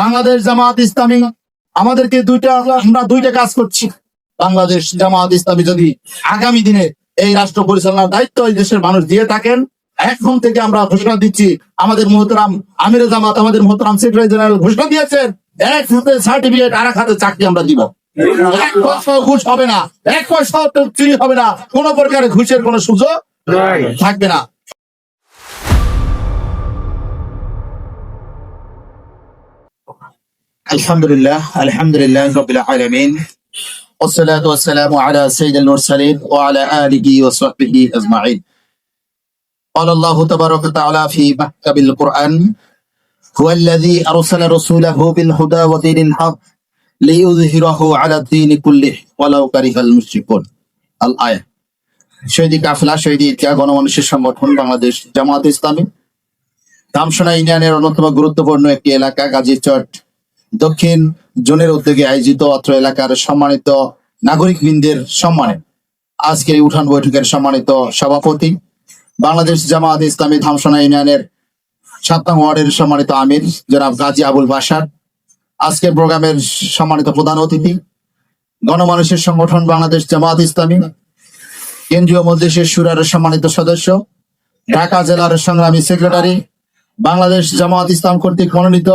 বাংলাদেশ জামাত ইসলামী আমাদেরকে দুইটা আমরা দুইটা কাজ করছি। বাংলাদেশ জামাত ইসলামী যদি আগামী দিনে এই রাষ্ট্র পরিচালনার দায়িত্ব এই দেশের মানুষ দিয়ে থাকেন এখন থেকে আমরা ঘোষণা দিচ্ছি আমাদের মোহতরাম আমির জামাত আমাদের মোহতরাম সেক্রেটারি জেনারেল ঘোষণা দিয়েছেন এক হাতে সার্টিফিকেট আর এক হাতে চাকরি আমরা দিব। এক পয়সা ঘুষ হবে না এক পয়সা চুরি হবে না কোন প্রকারের ঘুষের কোনো সুযোগ থাকবে না। আলহামদুলিল্লাহ আলহামদুলিল্লাহ রবিল আলমিন والصلاة والسلام على سيد المرسلين وعلى آله وصحبه أجمعين قال الله تبارك وتعالى في محكم القرآن هو الذي أرسل رسوله بالهدى ودين الحق ليظهره على الدين كله ولو كره المشركون الآية শহীদ কাফলা শহীদ ইতিহাস গণমানুষের সংগঠন বাংলাদেশ জামাত ইসলামী দামসোনা ইউনিয়নের অন্যতম গুরুত্বপূর্ণ একটি এলাকা গাজীরচট দক্ষিণ জোনের উদ্যোগে আয়োজিত অত্র এলাকার সম্মানিত নাগরিক বৃন্দের সম্মানে আজকের উঠান বৈঠকের সম্মানিত সভাপতি বাংলাদেশ জামাত ইসলামী ধামসোনা ইউনিয়নের সাতনাং ওয়ার্ডের সম্মানিত আমির জনাব গাজী আবুল বাসার আজকের প্রোগ্রামের সম্মানিত প্রধান অতিথি, গণমানুষের সংগঠন বাংলাদেশ জামাত ইসলামী, কেন্দ্রীয় মজলিসের সুরার সম্মানিত সদস্য, ঢাকা জেলার সংগ্রামী সেক্রেটারি, বাংলাদেশ জামাত ইসলাম কর্তৃক মনোনীত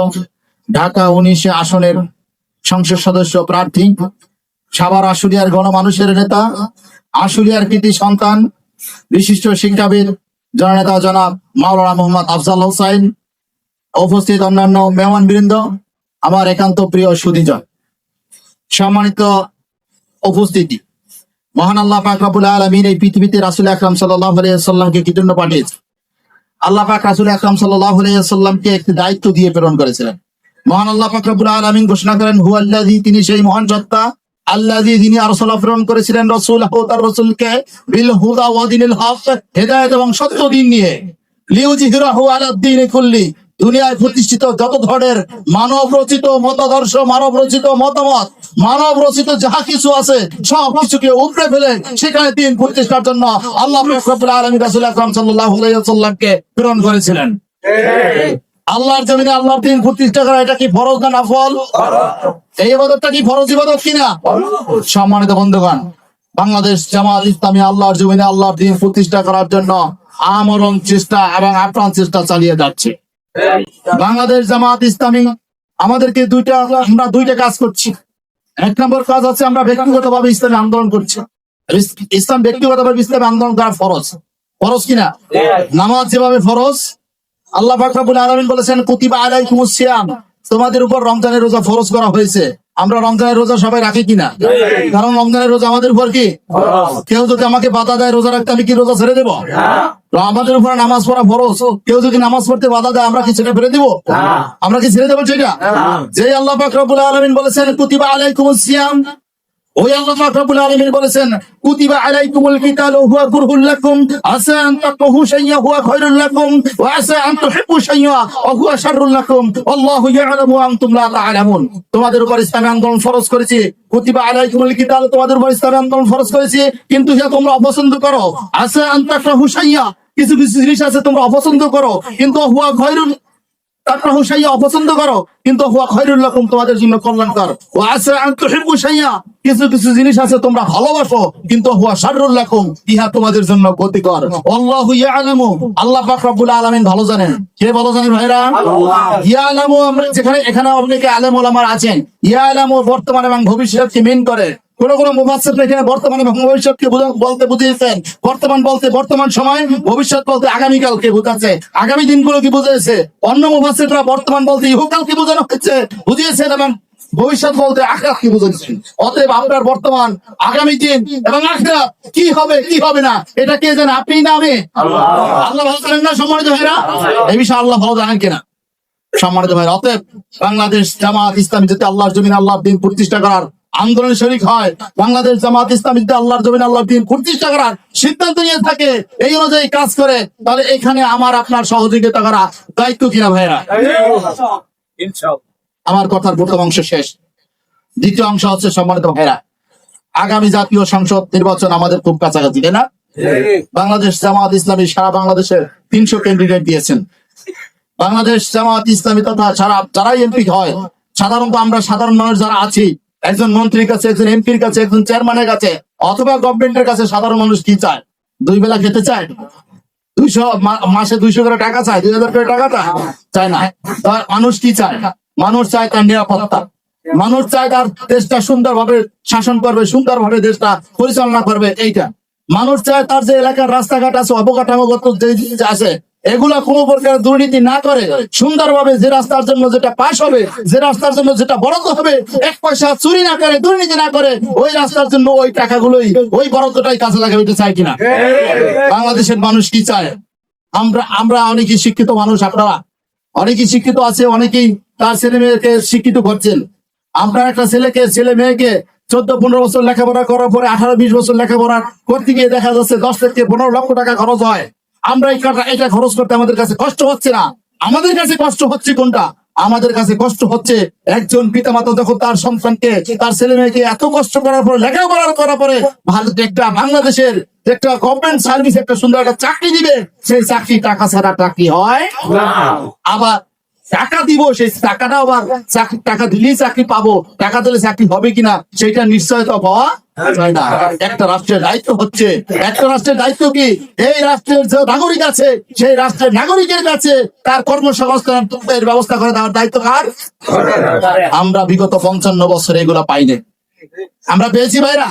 ঢাকা উনিশে আসনের সংসদ সদস্য প্রার্থী, সাভার আশুলিয়ার গণমানুষের নেতা, আশুলিয়ার কৃতি সন্তান, বিশিষ্ট শিক্ষাবিদ, জননেতা জনাব মাওলানা মোহাম্মদ আফজাল হোসাইন, উপস্থিত অন্যান্য মেহমান বৃন্দ আমার একান্ত প্রিয় সুদীজন সম্মানিত উপস্থিতি, মহান আল্লাহ পাক আলামিন এই পৃথিবীতে রাসূল আকরাম সাল্লাল্লাহু আলাইহি সাল্লামকে কি জন্য পাঠিয়েছে আল্লাহ পাক রাসূল আকরাম সাল্লাল্লাহু আলাইহি সাল্লামকে একটি দায়িত্ব দিয়ে প্রেরণ করেছিলেন। মহান আল্লাহ রব্বুল আলামিন ঘোষণা করেন, হুয়াল্লাযী তিনি সেই মহান সত্তা মানব রচিত মানব রচিত মতামত মানব রচিত যাহা কিছু আছে, সব কিছুকে উপড়ে ফেলে সেখানে দিন প্রতিষ্ঠার জন্য আল্লাহ আলামিন রাসূল আকরাম ওয়াসাল্লামকে প্রেরণ করেছিলেন। আল্লাহর জমিনে আল্লাহর দিন প্রতিষ্ঠা করা এটা কি ফরজ না নফল? এই ইবাদতটা কি ফরজ ইবাদত কিনা? সম্মানিত বন্ধুগণ, বাংলাদেশ জামাত ইসলামী আল্লাহর জমিনে আল্লাহর দিন প্রতিষ্ঠা করার জন্য আমরণ চেষ্টা এবং আপ্রাণ চেষ্টা চালিয়ে যাচ্ছে। বাংলাদেশ জামাত ইসলামী, আমাদেরকে দুইটা, আমরা দুইটা কাজ করছি। এক নম্বর কাজ হচ্ছে আমরা ব্যক্তিগতভাবে ইসলামী আন্দোলন করছি। ইস- ইসলাম ব্যক্তিগতভাবে ইসলামী আন্দোলন করা ফরজ। ফরজ কিনা? নামাজ যেভাবে ফরজ আল্লাহ ফাকরাবুল আলমিন বলেছেন, কুতিবা আলাই সিয়াম। তোমাদের উপর রমজানের রোজা ফরজ করা হয়েছে। আমরা রমজানের রোজা সবাই রাখি কিনা? কারণ রমজানের রোজা আমাদের উপর কি? কেউ যদি আমাকে বাধা দেয় রোজা রাখতে, আমি কি রোজা ছেড়ে দেবো? আমাদের উপর নামাজ পড়া ফরজ। কেউ যদি নামাজ পড়তে বাধা দেয়, আমরা কি ছেড়ে ফেলে দিব? আমরা কি ছেড়ে দেবো সেটা? যে আল্লাহ ফাকরাবুল আলমিন বলেছেন, কুতিবা আলাইকুমুস সিয়াম। তোমাদের উপর ইসলামী আন্দোলন ফরজ করেছি। কুতিবা আলাইকুমুল কিতাল, তোমাদের উপর ইসলামী আন্দোলন ফরজ করেছি। কিন্তু ইহা তোমরা অপছন্দ করো। আসা আন তাকরাহু শাইয়্যা কিছু কিছু জিনিস আছে তোমরা অপছন্দ করো। কিন্তু হুয়া খায়রুল তারপর হুসাইয়া অপছন্দ করো। কিন্তু হুয়া খৈরুল লাকুম তোমাদের জন্য কল্যাণকর। ও আছে আন তুহিব্বু শাইয়া কিছু কিছু জিনিস আছে তোমরা ভালোবাসো কিন্তু হুয়া শাররুল লাকুম ইহা তোমাদের জন্য ক্ষতিকর। আল্লাহু ইয়ালামু। আল্লাহ পাক রব্বুল আলামিন ভালো জানেন। কে ভালো জানেন ভাইরা? ইয়ালামু আমরা যেখানে এখানে অনেকে আলেম ওলামার আছেন। ইয়ালামু বর্তমান এবং ভবিষ্যৎকে মেন করে? কোন কোন মুফাসসির এখানে বর্তমান ভবিষ্যৎকে বলতে বুঝিয়েছেন। বর্তমান বলতে বর্তমান সময়, ভবিষ্যৎ বলতে আগামীকালকে বোঝাচ্ছে। আগামী দিনগুলো কি বুঝিয়েছে অন্য মুফাসসিররা বর্তমান বলতে ইহকালকে বোঝানো হচ্ছে বুঝিয়েছেন এবং ভবিষ্যৎ বলতে আখরাতকে বুঝিয়েছেন অতএব আপনার বর্তমান, আগামী দিন এবং আখরাত কি হবে কি হবে না, এটা কে জানে? আপনি না আমি? আল্লাহ ভালো জানেন না সম্মানিত ভাইরা? এই বিষয়ে আল্লাহ ভালো জানেন কিনা? সম্মানিত ভাই অতএব বাংলাদেশ জামাত ইসলামী যদি আল্লাহর জমিন আল্লাহ দিন প্রতিষ্ঠা করার আন্দোলন শরিক হয়। বাংলাদেশ জামাত ইসলামী আল্লাহর জমিন আল্লাহ দিন প্রতিষ্ঠা করার সিদ্ধান্ত নিয়ে থাকে এই অনুযায়ী কাজ করে। তাহলে এখানে আমার আপনার সহযোগিতা করা দায়িত্ব কিনা ভাইরা আমার কথার প্রথম অংশ শেষ। দ্বিতীয় অংশ হচ্ছে সম্মানিত ভাইরা আগামী জাতীয় সংসদ নির্বাচন আমাদের খুব কাছাকাছি তাই না? বাংলাদেশ জামাত ইসলামী সারা বাংলাদেশের তিনশো ক্যান্ডিডেট দিয়েছেন। বাংলাদেশ জামাত ইসলামী তথা সারা যারাই এমপি হয় সাধারণত আমরা সাধারণ মানুষ যারা আছি একজন মন্ত্রীর কাছে, একজন এমপির কাছে, একজন চেয়ারম্যানের কাছে, অথবা গভর্নমেন্টের কাছে সাধারণ মানুষ কি চায়? দুই বেলা খেতে চায়? দুইশো মাসে দুইশো করে টাকা চায়? দুই হাজার করে টাকা চায়? চায় না। তার মানুষ কি চায়? মানুষ চায় তার নিরাপত্তা। মানুষ চায় তার দেশটা সুন্দরভাবে শাসন করবে, সুন্দরভাবে দেশটা পরিচালনা করবে, এইটা। মানুষ চায় তার যে এলাকার রাস্তাঘাট আছে, অবকাঠামোগত যে জিনিস আছে এগুলা কোনো প্রকার দুর্নীতি না করে সুন্দরভাবে যে রাস্তার জন্য যেটা পাশ হবে, যে রাস্তার জন্য যেটা বরাদ্দ হবে, এক পয়সা চুরি না করে, দুর্নীতি না করে, ওই রাস্তার জন্য ওই টাকাগুলোই, ওই বরাদ্দটাই কাজে লাগে ওইটা চাই কিনা? বাংলাদেশের মানুষ কি চায়? আমরা আমরা অনেকেই শিক্ষিত মানুষ, আপনারা। অনেকেই শিক্ষিত আছে, অনেকেই তার ছেলে মেয়েকে শিক্ষিত করছেন। আপনার একটা ছেলেকে, ছেলে মেয়েকে চোদ্দ, পনেরো বছর লেখাপড়া করার পরে আঠারো, বিশ বছর লেখাপড়া করতে গিয়ে দেখা যাচ্ছে দশ থেকে পনেরো লক্ষ টাকা খরচ হয়। আমরা এই কাটা এটা খরচ করতে আমাদের কাছে কষ্ট হচ্ছে না। আমাদের কাছে কষ্ট হচ্ছে কোনটা? আমাদের কাছে কষ্ট হচ্ছে একজন পিতামাতা যখন তার সন্তানকে তার ছেলে মেয়েকে এত কষ্ট করার পরে লেখাপড়া করার পরে ভালো একটা বাংলাদেশের একটা গভর্নমেন্ট সার্ভিস একটা সুন্দর একটা চাকরি দিবে সেই চাকরি টাকা ছাড়া চাকরি হয় আবার টাকা দিব, সেই টাকাটা আবার চাকরি টাকা দিলেই চাকরি পাবো। টাকা দিলে চাকরি হবে কিনা সেটা নিশ্চয়তা পাওয়া একটা রাষ্ট্রের দায়িত্ব হচ্ছে। একটা রাষ্ট্রের দায়িত্ব কি? এই রাষ্ট্রের যে নাগরিক আছে, সেই রাষ্ট্রের নাগরিকের কাছে তার কর্মসংস্থানের ব্যবস্থা করে দেওয়ার দায়িত্ব কার? আমরা বিগত পঞ্চান্ন বছর এগুলো পাইনি আমরা পেয়েছি ভাইরা?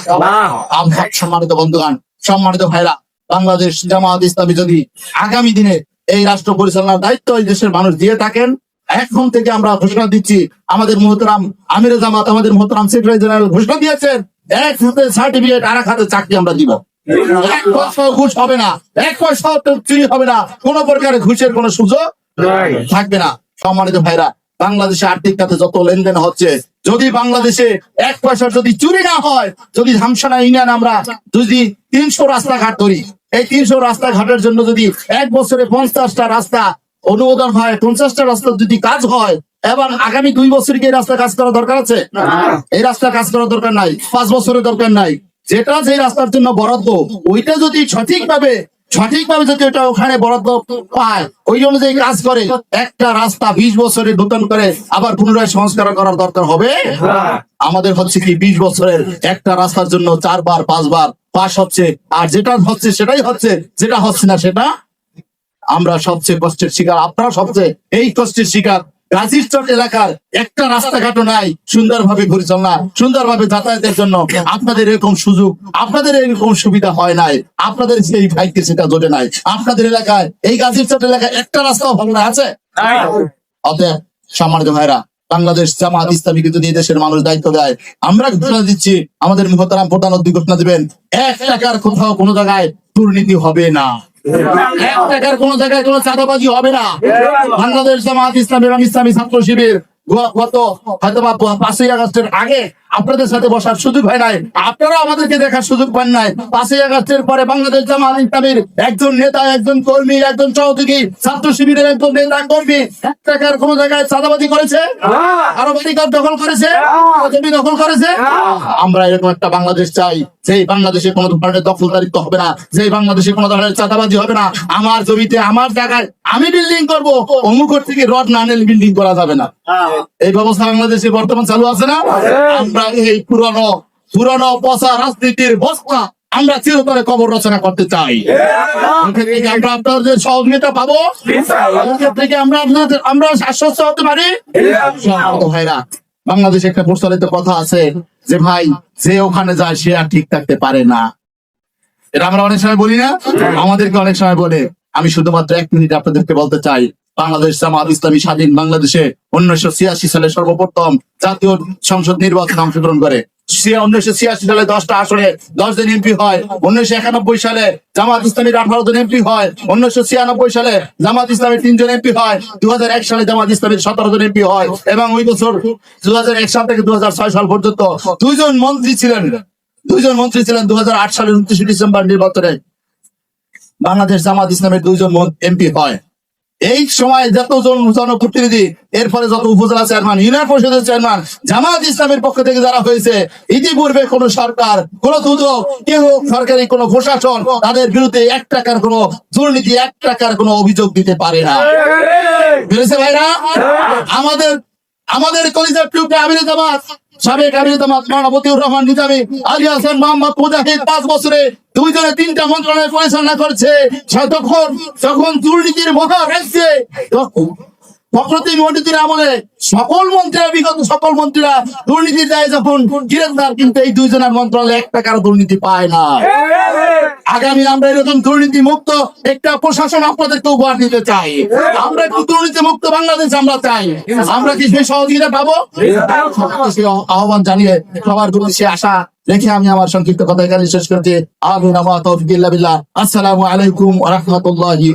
সম্মানিত বন্ধুগান সম্মানিত ভাইরা, বাংলাদেশ জামাত ইসলামী যদি আগামী দিনে এই রাষ্ট্র পরিচালনার দায়িত্ব এই দেশের মানুষ দিয়ে থাকেন এখন থেকে আমরা ঘোষণা দিচ্ছি আমাদের মোহতরাম আমির জামাত আমাদের মোহতরাম সেক্রেটারি জেনারেল ঘোষণা দিয়েছেন এক হাতে সার্টিফিকেট আর এক হাতে চাকরি আমরা দিব। এক পয়সাও ঘুষ হবে না এক পয়সাও চুরি হবে না কোন প্রকারের ঘুষের কোনো সুযোগ থাকবে না। সম্মানিত ভাইরা বাংলাদেশে আর্থিক খাতে যত লেনদেন হচ্ছে যদি বাংলাদেশে এক পয়সা যদি চুরি না হয় যদি ধামসানা ইউনিয়ন আমরা যদি তিনশো রাস্তাঘাট ধরি এই তিনশো রাস্তাঘাটের জন্য যদি এক বছরে পঞ্চাশটা রাস্তা অনুমোদন হয়। পঞ্চাশটা রাস্তা যদি কাজ হয় এবং আগামী দুই বছর কি এই রাস্তা কাজ করা দরকার আছে? এই রাস্তা কাজ করার দরকার নাই। পাঁচ বছরের দরকার নাই। যেটা যে রাস্তার জন্য বরাদ্দ ওইটা যদি সঠিকভাবে সঠিকভাবে যদি ওটা ওখানে বরাদ্দ পায় ওই অনুযায়ী কাজ করে একটা রাস্তা বিশ বছরে নতুন করে আবার পুনরায় সংস্কার করার দরকার হবে? আমাদের হচ্ছে কি বিশ বছরের একটা রাস্তার জন্য চারবার পাঁচবার পাস হচ্ছে আর যেটা হচ্ছে সেটাই হচ্ছে যেটা হচ্ছে না সেটা আমরা সবচেয়ে কষ্টের শিকার আপনারা সবচেয়ে এই কষ্টের শিকার। গাজীরচট এলাকার একটা রাস্তাঘাটও নাই সুন্দরভাবে পরিচালনা সুন্দরভাবে যাতায়াতের জন্য। আপনাদের এরকম সুযোগ আপনাদের এরকম সুবিধা হয় নাই। আপনাদের সেই ভাইকে সেটা জোটে নাই। আপনাদের এলাকায় এই গাজীরচট এলাকায় একটা রাস্তাও ভালো না আছে? অতএব সম্মানিত ভাইরা বাংলাদেশ জামাত ইসলামীকে যদি এই দেশের মানুষ দায়িত্ব দেয় আমরা ঘোষণা দিচ্ছি আমাদের মুহতারাম প্রধান অধ্যক্ষ ঘোষণা দিবেন এক টাকার কোথাও কোনো জায়গায় দুর্নীতি হবে না। জায়গায় কোনো চাঁদাবাজি হবে না। বাংলাদেশ জামাত ইসলাম এবং ইসলামী ছাত্র শিবির গত হয়তো বা পাঁচই আগস্টের আগে আপনাদের সাথে বসার সুযোগ হয় নাই। আপনারা আমাদেরকে দেখার সুযোগ পান নাই। পাঁচই আগস্টের পরে বাংলাদেশ জামাত ইসলামীর একজন নেতা একজন কর্মী একজন সহযোগী ছাত্র শিবিরের একজন নেতা কর্মী এক টাকার কোন জায়গায় চাঁদাবাজি করেছে? আরও বাড়িঘর দখল করেছে? জমি দখল করেছে? আমরা এরকম একটা বাংলাদেশ চাই সেই বাংলাদেশে কোনো ধরনের দখলদারিত্ব হবে না সেই বাংলাদেশে কোনো ধরনের চাঁদাবাজি হবে না। আমার জমিতে আমার জায়গায় আমি বিল্ডিং করব অমুকর থেকে রড না বিল্ডিং করা যাবে না। এই ব্যবস্থা বাংলাদেশে বর্তমান চালু আছে না? আমরা এই পুরনো পুরনো পচা রাজনীতির বস্তা আমরা চিরতরে কবর রচনা করতে চাই। এখান থেকে আমরা আপনাদের সহযোগিতা পাবো থেকে আমরা আপনাদের আমরা আশ্বস্ত হতে পারি। সম্মানিত ভাইরা বাংলাদেশে একটা প্রচলিত কথা আছে যে ভাই যে ওখানে যায় সে আর ঠিক থাকতে পারে না। এটা আমরা অনেক সময় বলি না? আমাদেরকে অনেক সময় বলে। আমি শুধুমাত্র এক মিনিট আপনাদেরকে বলতে চাই বাংলাদেশ জামাত ইসলামী স্বাধীন বাংলাদেশে উনিশশো ছিয়াশি সালে সর্বপ্রথম জাতীয় সংসদ নির্বাচনে অংশগ্রহণ করে। উনিশশো ছিয়াশি সালে দশটা আসনে দশ জন এমপি হয়। উনিশশো একানব্বই সালে জামাত ইসলামীর আঠারো জন এমপি হয়। উনিশশো ছিয়ানব্বই সালে জামাত ইসলামের তিনজন এমপি হয়। দু এক সালে জামাত ইসলামের সতেরো জন এমপি হয় এবং ওই বছর দু এক সাল থেকে দু সাল পর্যন্ত দুইজন মন্ত্রী ছিলেন। দুইজন মন্ত্রী ছিলেন দু হাজার আট সালের উনত্রিশে ডিসেম্বর নির্বাচনে। বাংলাদেশ জামাত ইসলামের দুইজন এমপি হয়। এই সময় যতজন জনপ্রতিনিধি এরপরে যত উপজেলা চেয়ারম্যান ইউনিয়ন পরিষদের চেয়ারম্যান জামাত ইসলামের পক্ষ থেকে যারা হয়েছে ইতিপূর্বে কোন সরকার কোন দুদক কেউ সরকারি কোন প্রশাসন তাদের বিরুদ্ধে এক টাকার কোন দুর্নীতি এক টাকার কোন অভিযোগ দিতে পারে না। বুঝেছে ভাইরা? আমাদের আমাদের কলিজার টুকরা আমির জামাত সাবেক আমির রহমান নিজামী। আলী হাসান, মোহাম্মদ মুজাহিদ পাঁচ বছরে দুইজনে তিনটা মন্ত্রণালয় পরিচালনা করছে। তখন যখন দুর্নীতির মহা তখন মন্ত্রীর আমলে সকল মন্ত্রীরা, বিগত সকল মন্ত্রীরা যখন গিরেন্দার কিন্তু এই দুইজনের মন্ত্রণালয় এক টাকার দুর্নীতি পায় না আগামী আমরা এরকম দুর্নীতি মুক্ত একটা প্রশাসন আপনাদেরকে উপহার দিতে চাই। আমরা একটু দুর্নীতি মুক্ত বাংলাদেশ আমরা চাই। আমরা কি সেই সহযোগিতা পাবো? আহ্বান জানিয়ে সবার সে আশা রেখে আমি আমার সংক্ষিপ্ত কথা এখানে শেষ করছি। আলু নামা তৌফিকুল্লাহ আসসালামু আলাইকুম রাহমাতুল্লাহি